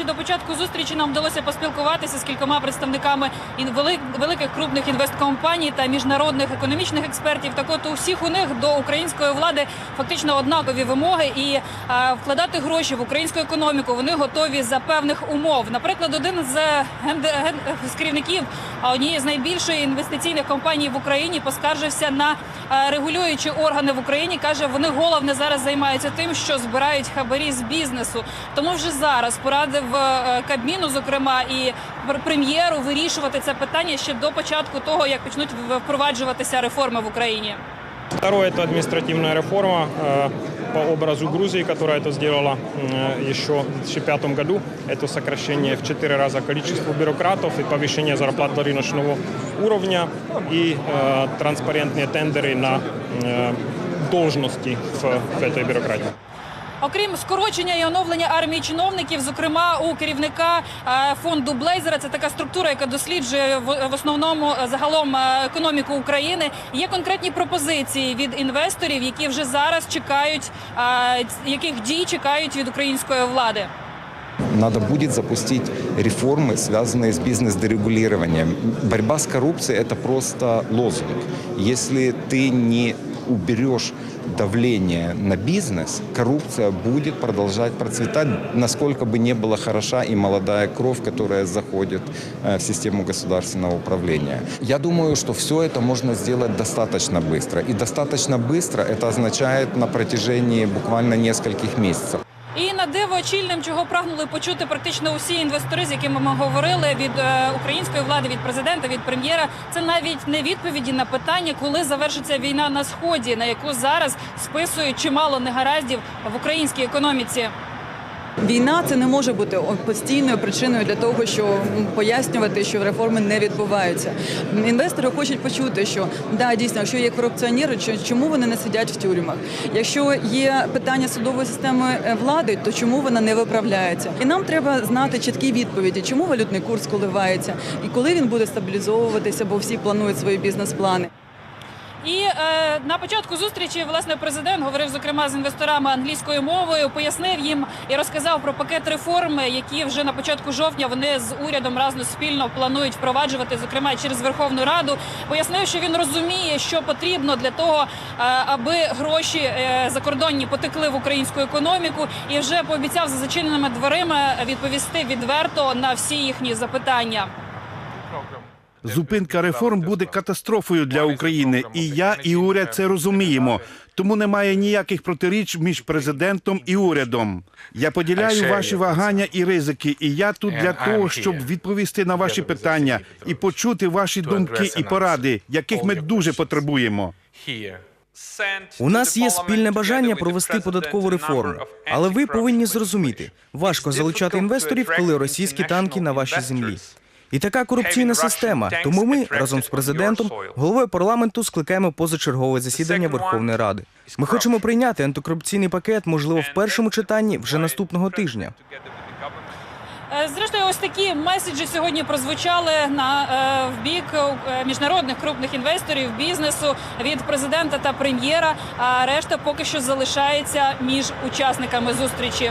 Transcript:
що до початку зустрічі нам вдалося поспілкуватися з кількома представниками великих крупних інвесткомпаній та міжнародних економічних експертів. Так от у всіх у них до української влади фактично однакові вимоги і е, вкладати гроші в українську економіку вони готові за певних умов. Наприклад, один з, е, ген- з керівників однієї з найбільшої інвестиційних компаній в Україні поскаржився на е, регулюючі органи в Україні. каже, вони головне зараз займаються тим, що збирають хабарі з бізнесу. Тому вже зараз порадив Кабміну, зокрема і пр- прем'єру, вирішувати це питання ще до початку того, як почнуть в- впроваджуватися реформи в Україні. Второе – это административная реформа э, по образу Грузии, которая это сделала э, еще в 2005 году. Это сокращение в 4 раза количества бюрократов и повышение зарплат до рыночного уровня и э, транспарентные тендеры на э, должности в, в этой бюрократии. Окрім скорочення і оновлення армії чиновників, зокрема у керівника е, фонду Блейзера, це така структура, яка досліджує в в основному е, загалом е, економіку України. Є конкретні пропозиції від інвесторів, які вже зараз чекають, е, яких дій чекають від української влади. Надо будет запустить реформы, связанные с бизнес-дерегулированием. Борьба с коррупцией – это просто лозунг. Если ты не уберешь давление на бизнес, коррупция будет продолжать процветать, насколько бы не была хороша и молодая кровь, которая заходит э, в систему государственного управления. Я думаю, что все это можно сделать достаточно быстро. И достаточно быстро это означает на протяжении буквально нескольких месяцев. І на диво очільним, чого прагнули почути практично усі інвестори, з якими ми говорили від е, української влади, від президента, від прем'єра, це навіть не відповіді на питання, коли завершиться війна на сході, на яку зараз списують чимало негараздів в українській економіці. Війна це не може бути постійною причиною для того, що пояснювати, що реформи не відбуваються. Інвестори хочуть почути, що да, дійсно, якщо є корупціонери, чому вони не сидять в тюрмах? Якщо є питання судової системи е, влади, то чому вона не виправляється? І нам треба знати чіткі відповіді, чому валютний курс коливається і коли він буде стабілізовуватися, бо всі планують свої бізнес-плани. І е, на початку зустрічі власне президент говорив зокрема з інвесторами англійською мовою, пояснив їм і розказав про пакет реформ, які вже на початку жовтня вони з урядом разом спільно планують впроваджувати, зокрема через Верховну Раду. Пояснив, що він розуміє, що потрібно для того, е, аби гроші е, закордонні потекли в українську економіку, і вже пообіцяв за зачиненими дверима відповісти відверто на всі їхні запитання. Зупинка реформ буде катастрофою для України, і я і уряд це розуміємо. Тому немає ніяких протиріч між президентом і урядом. Я поділяю ваші вагання і ризики, і я тут для того, щоб відповісти на ваші питання і почути ваші думки і поради, яких ми дуже потребуємо. У нас є спільне бажання провести податкову реформу, але ви повинні зрозуміти, важко залучати інвесторів, коли російські танки на вашій землі. І така корупційна система. Тому ми разом з президентом, головою парламенту, скликаємо позачергове засідання Верховної Ради. Ми хочемо прийняти антикорупційний пакет, можливо, в першому читанні вже наступного тижня. Е, Зрештою, ось такі меседжі сьогодні прозвучали на е, в бік е, міжнародних крупних інвесторів бізнесу від президента та прем'єра. А решта поки що залишається між учасниками зустрічі.